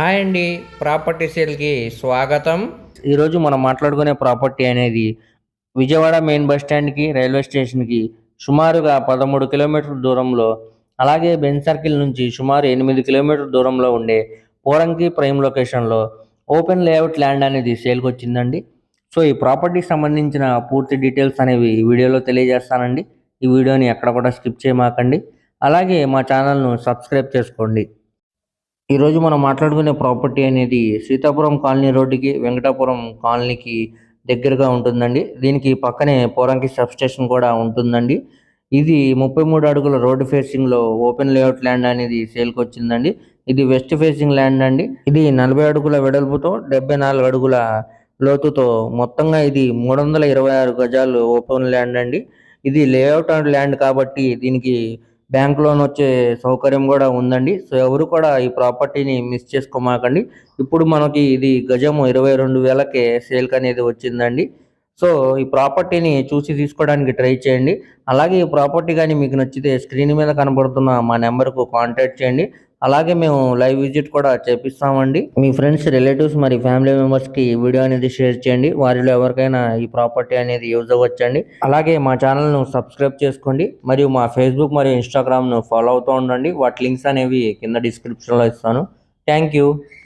Hi అండి property సేల్కి స్వాగతం. ఈరోజు మనం మాట్లాడుకునే ప్రాపర్టీ అనేది విజయవాడ మెయిన్ బస్ స్టాండ్కి రైల్వే స్టేషన్కి సుమారుగా పదమూడు కిలోమీటర్ల దూరంలో అలాగే బెన్ సర్కిల్ నుంచి సుమారు ఎనిమిది కిలోమీటర్ల దూరంలో ఉండే పోరంకి ప్రైమ్ లొకేషన్లో ఓపెన్ లేఅవుట్ ల్యాండ్ అనేది సేల్కి వచ్చిందండి. సో ఈ ప్రాపర్టీకి సంబంధించిన పూర్తి డీటెయిల్స్ అనేవి ఈ వీడియోలో తెలియజేస్తానండి. ఈ వీడియోని ఎక్కడ కూడా స్కిప్ చేయమాకండి. అలాగే మా ఛానల్ను సబ్స్క్రైబ్ చేసుకోండి. ఈరోజు మనం మాట్లాడుకునే ప్రాపర్టీ అనేది సీతాపురం కాలనీ రోడ్డుకి వెంకటాపురం కాలనీకి దగ్గరగా ఉంటుందండి. దీనికి పక్కనే పోరంకి సబ్ స్టేషన్ కూడా ఉంటుందండి. ఇది ముప్పై మూడు అడుగుల రోడ్డు ఫేసింగ్లో ఓపెన్ లేఅవుట్ ల్యాండ్ అనేది సేల్కి వచ్చిందండి. ఇది వెస్ట్ ఫేసింగ్ ల్యాండ్ అండి. ఇది నలభై అడుగుల వెడల్పుతో డెబ్బై నాలుగు అడుగుల లోతుతో మొత్తంగా ఇది మూడు వందల ఇరవై ఆరు గజాలు ఓపెన్ ల్యాండ్ అండి. ఇది లేఅవుట్ ల్యాండ్ కాబట్టి దీనికి బ్యాంక్ లోన్ వచ్చే సౌకర్యం కూడా ఉందండి. సో ఎవరు కూడా ఈ ప్రాపర్టీని మిస్ చేసుకోమాకండి. ఇప్పుడు మనకి ఇది గజము ఇరవై రెండు వేలకే సేల్కి అనేది వచ్చిందండి. సో ఈ ప్రాపర్టీని చూసి తీసుకోవడానికి ట్రై చేయండి. అలాగే ఈ ప్రాపర్టీ కానీ మీకు నచ్చితే స్క్రీన్ మీద కనబడుతున్న మా నెంబర్కు కాంటాక్ట్ చేయండి. అలాగే మేము లైవ్ విజిట్ కూడా చేపిస్తామండి. మీ ఫ్రెండ్స్ రిలేటివ్స్ మరి ఫ్యామిలీ మెంబర్స్కి ఈ వీడియో అనేది షేర్ చేయండి. వారిలో ఎవరికైనా ఈ ప్రాపర్టీ అనేది యూజ్ అవ్వచ్చండి. అలాగే మా ఛానల్ను సబ్స్క్రైబ్ చేసుకోండి. మరియు మా ఫేస్బుక్ మరియు ఇన్స్టాగ్రామ్ను ఫాలో అవుతూ ఉండండి. వాటి లింక్స్ అనేవి కింద డిస్క్రిప్షన్లో ఇస్తాను. Thank you.